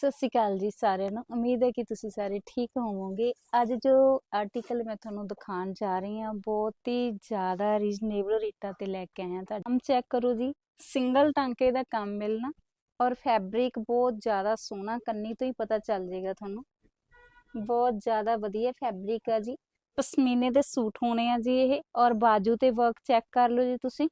ਸਤਿ ਸ਼੍ਰੀ ਅਕਾਲ ਜੀ ਸਾਰਿਆਂ ਨੂੰ। ਉਮੀਦ ਹੈ ਕਿ ਤੁਸੀਂ ਸਾਰੇ ਠੀਕ ਹੋਵੋਗੇ। ਅੱਜ ਜੋ ਆਰਟੀਕਲ ਮੈਂ ਤੁਹਾਨੂੰ ਦਿਖਾਉਣ ਜਾ ਰਹੀ ਹਾਂ, ਬਹੁਤ ਹੀ ਜ਼ਿਆਦਾ ਰੀਜ਼ਨੇਬਲ ਰੇਟਾਂ ਤੇ ਲੈ ਕੇ ਆਏ ਹਾਂ ਤੁਹਾਡਾ। ਚੈੱਕ ਕਰੋ ਜੀ। ਸਿੰਗਲ ਟਾਂਕੇ ਦਾ ਕੰਮ ਮਿਲਣਾ ਔਰ ਫੈਬਰਿਕ ਬਹੁਤ ਜ਼ਿਆਦਾ ਸੋਹਣਾ, ਕੰਨੀ ਤੋਂ ਹੀ ਪਤਾ ਚੱਲ ਜਾਏਗਾ ਤੁਹਾਨੂੰ। ਬਹੁਤ ਜ਼ਿਆਦਾ ਵਧੀਆ ਫੈਬਰਿਕ ਆ ਜੀ। ਪਸ਼ਮੀਨੇ ਦੇ ਸੂਟ ਹੋਣੇ ਆ ਜੀ ਇਹ। ਔਰ ਬਾਜੂ ਤੇ ਵਰਕ ਚੈੱਕ ਕਰ ਲਓ ਜੀ ਤੁਸੀਂ।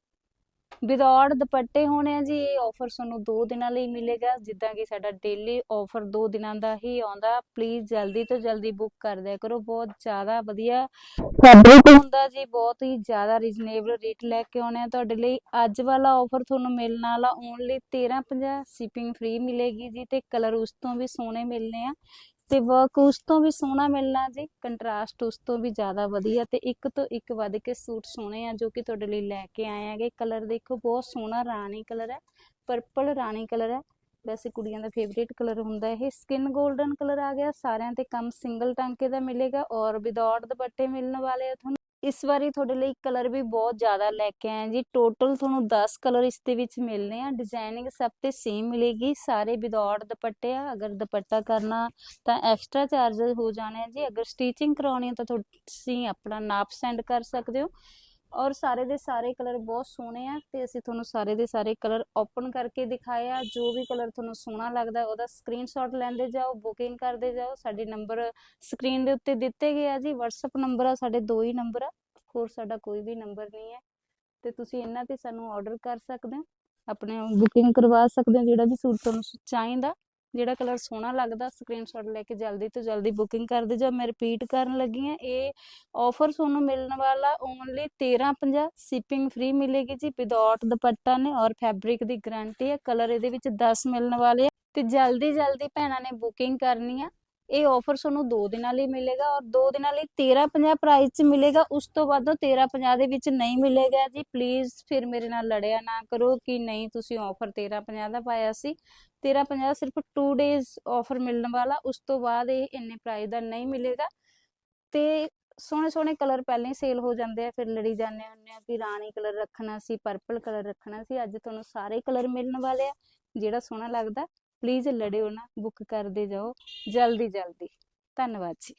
ਵਿਦਆਊਟ ਦੁਪੱਟੇ ਹੋਣੇ ਆ ਜੀ, ਇਹ ਆਫਰ ਤੁਹਾਨੂੰ 2 ਦਿਨਾਂ ਲਈ ਮਿਲੇਗਾ। ਜਿੱਦਾਂ ਕਿ ਸਾਡਾ ਡੇਲੀ ਆਫਰ 2 ਦਿਨਾਂ ਦਾ ਹੀ ਆਉਂਦਾ। ਪਲੀਜ਼ ਜਲਦੀ ਤੋਂ ਜਲਦੀ ਬੁੱਕ ਕਰ ਦਿਆ ਕਰੋ। ਬਹੁਤ ਜ਼ਿਆਦਾ ਵਧੀਆ ਫੈਬਰਿਕ ਹੁੰਦਾ ਜੀ, ਬਹੁਤ ਹੀ ਜ਼ਿਆਦਾ ਰੀਜ਼ਨੇਬਲ ਰੇਟ ਲੈ ਕੇ ਆਉਣੇ ਆ ਤੁਹਾਡੇ ਲਈ। ਅੱਜ ਵਾਲਾ ਆਫਰ ਤੁਹਾਨੂੰ ਮਿਲਣ ਵਾਲਾ ਓਨਲੀ 1350 ਸ਼ਿਪਿੰਗ ਫ੍ਰੀ ਮਿਲੇਗੀ ਜੀ ਤੇ ਕਲਰ ਉਸ ਤੋਂ ਵੀ ਸੋਹਣੇ ਮਿਲਨੇ ਆ। ਤੇ ਵਰਕ ਉਸ ਤੋਂ ਵੀ ਸੋਹਣਾ ਮਿਲਣਾ ਜੀ ਕੰਟਰਾਸਟ ਉਸ ਤੋਂ ਵੀ ਜ਼ਿਆਦਾ ਵਧੀਆ ਤੇ ਇੱਕ ਤੋਂ ਇੱਕ ਵੱਧ ਕੇ ਸੂਟ ਸੋਹਣੇ ਆ ਜੋ ਕਿ ਤੁਹਾਡੇ ਲਈ ਲੈ ਕੇ ਆਏ ਆਗੇ ਕਲਰ ਦੇਖੋ, ਬਹੁਤ ਸੋਹਣਾ ਰਾਣੀ ਕਲਰ ਹੈ ਪਰਪਲ ਰਾਣੀ ਕਲਰ ਹੈ। ਵੈਸੇ ਕੁੜੀਆਂ ਦਾ ਫੇਵਰੇਟ ਕਲਰ ਹੁੰਦਾ ਇਹ। ਸਕਿਨ 골ਡਨ ਕਲਰ ਆ ਗਿਆ, ਸਾਰਿਆਂ ਤੇ ਕੰਮ ਸਿੰਗਲ ਟਾਂਕੇ ਦਾ ਮਿਲੇਗਾ ਔਰ ਵਿਦਆਊਟ ਦੁਪੱਟੇ ਮਿਲਣ ਵਾਲੇ ਆ ਤੁਹਾਨੂੰ। ਇਸ ਵਾਰੀ ਤੁਹਾਡੇ ਲਈ ਕਲਰ ਵੀ ਬਹੁਤ ਜ਼ਿਆਦਾ ਲੈ ਕੇ ਆਏ ਜੀ। ਟੋਟਲ ਤੁਹਾਨੂੰ 10 ਕਲਰ ਇਸ ਦੇ ਵਿੱਚ ਮਿਲਨੇ ਆ। ਡਿਜ਼ਾਈਨਿੰਗ ਸਭ ਤੇ ਸੇਮ ਮਿਲੇਗੀ। ਸਾਰੇ ਵਿਦਆਊਟ ਦੁਪੱਟੇ ਆ। ਅਗਰ ਦੁਪੱਟਾ ਕਰਨਾ ਤਾਂ ਐਕਸਟਰਾ ਚਾਰजेस ਹੋ ਜਾਣੇ ਆ ਜੀ। ਅਗਰ ਸਟੀਚਿੰਗ ਕਰਾਉਣੀ ਹੈ ਤਾਂ ਤੁਸੀਂ ਆਪਣਾ ਨਾਪ ਸੈਂਡ ਕਰ ਸਕਦੇ ਹੋ। ਔਰ ਸਾਰੇ ਦੇ ਸਾਰੇ ਕਲਰ ਬਹੁਤ ਸੋਹਣੇ ਆ ਤੇ ਅਸੀਂ ਤੁਹਾਨੂੰ ਸਾਰੇ ਦੇ ਸਾਰੇ ਕਲਰ ਓਪਨ ਕਰਕੇ ਦਿਖਾਏ ਆ। ਜੋ ਵੀ ਕਲਰ ਤੁਹਾਨੂੰ ਸੋਹਣਾ ਲੱਗਦਾ ਉਹਦਾ ਸਕਰੀਨਸ਼ਾਟ ਲੈਂਦੇ ਜਾਓ ਬੁਕਿੰਗ ਕਰਦੇ ਜਾਓ। ਸਾਡੇ ਨੰਬਰ ਸਕਰੀਨ ਦੇ ਉੱਤੇ ਦਿੱਤੇ ਗਏ ਆ ਜੀ। WhatsApp ਨੰਬਰ ਆ, ਸਾਡੇ ਦੋ ਹੀ ਨੰਬਰ ਆ। ਹੋਰ ਸਾਡਾ ਕੋਈ ਵੀ ਨੰਬਰ ਨਹੀਂ ਹੈ। ਤੇ ਤੁਸੀਂ ਇਹਨਾਂ ਤੇ ਸਾਨੂੰ ਆਰਡਰ ਕਰ ਸਕਦੇ ਹੋ। ਆਪਣੇ ਬੁਕਿੰਗ ਕਰਵਾ ਸਕਦੇ ਹੋ ਜਿਹੜਾ ਵੀ ਸੂਟ ਤੁਹਾਨੂੰ ਚਾਹੀਦਾ। ਜਿਹੜਾ ਕਲਰ ਸੋਹਣਾ ਲੱਗਦਾ ਸਕਰੀਨਸ਼ਾਟ ਲੈ ਕੇ ਜਲਦੀ ਤੋਂ ਜਲਦੀ ਬੁਕਿੰਗ ਕਰ ਦਿਓ ਜਾਂ ਮੈਂ ਰਿਪੀਟ ਕਰਨ ਲੱਗੀ ਹਾਂ, ਇਹ ਆਫਰ ਤੁਹਾਨੂੰ ਮਿਲਣ ਵਾਲਾ ਓਨਲੀ 1350 ਸ਼ਿਪਿੰਗ ਫ੍ਰੀ ਮਿਲੇਗੀ ਜੀ ਵਿਦਆਊਟ ਦੁਪੱਟਾ ਨੇ ਔਰ ਫੈਬਰਿਕ ਦੀ ਗਾਰੰਟੀ ਹੈ, ਕਲਰ ਇਹਦੇ ਵਿੱਚ 10 ਮਿਲਣ ਵਾਲੇ ਆ ਤੇ ਜਲਦੀ ਜਲਦੀ ਭੈਣਾਂ ਨੇ ਬੁਕਿੰਗ ਕਰਨੀ ਆ। ਇਹ ਆਫਰ ਤੁਹਾਨੂੰ 2 ਦਿਨਾਂ ਲਈ ਮਿਲੇਗਾ ਔਰ 2 ਦਿਨਾਂ ਲਈ 1350 ਪ੍ਰਾਈਸ 'ਚ ਮਿਲੇਗਾ, ਉਸ ਤੋਂ ਬਾਅਦ 1350 ਦੇ ਵਿੱਚ ਨਹੀਂ ਮਿਲੇਗਾ ਜੀ। ਪਲੀਜ਼ ਫਿਰ ਮੇਰੇ ਨਾਲ ਲੜਿਆ ਨਾ ਕਰੋ ਕਿ ਨਹੀਂ ਤੁਸੀਂ ਆਫਰ 1350 ਦਾ ਪਾਇਆ ਸੀ। 1350 ਸਿਰਫ 2 ਡੇਜ਼ ਆਫਰ ਮਿਲਣ ਵਾਲਾ, ਉਸ ਤੋਂ ਬਾਅਦ ਇਹ ਇੰਨੇ ਪ੍ਰਾਈਸ ਦਾ ਨਹੀਂ ਮਿਲੇਗਾ। ਤੇ ਸੋਹਣੇ ਸੋਹਣੇ ਕਲਰ ਪਹਿਲਾਂ ਹੀ ਸੇਲ ਹੋ ਜਾਂਦੇ ਆ, ਫਿਰ ਲੜੀ ਜਾਂਦੇ ਹੁੰਦੇ ਆ ਕਿ ਰਾਣੀ ਕਲਰ ਰੱਖਣਾ ਸੀ ਪਰਪਲ ਕਲਰ ਰੱਖਣਾ ਸੀ। ਅੱਜ ਤੁਹਾਨੂੰ ਸਾਰੇ ਕਲਰ ਮਿਲਣ ਵਾਲੇ ਆ, ਜਿਹੜਾ ਸੋਹਣਾ ਲੱਗਦਾ। ਪਲੀਜ਼ ਲੜਿਓ ਨਾ ਬੁੱਕ ਕਰਦੇ ਜਾਓ ਜਲਦੀ ਜਲਦੀ ਧੰਨਵਾਦ ਜੀ।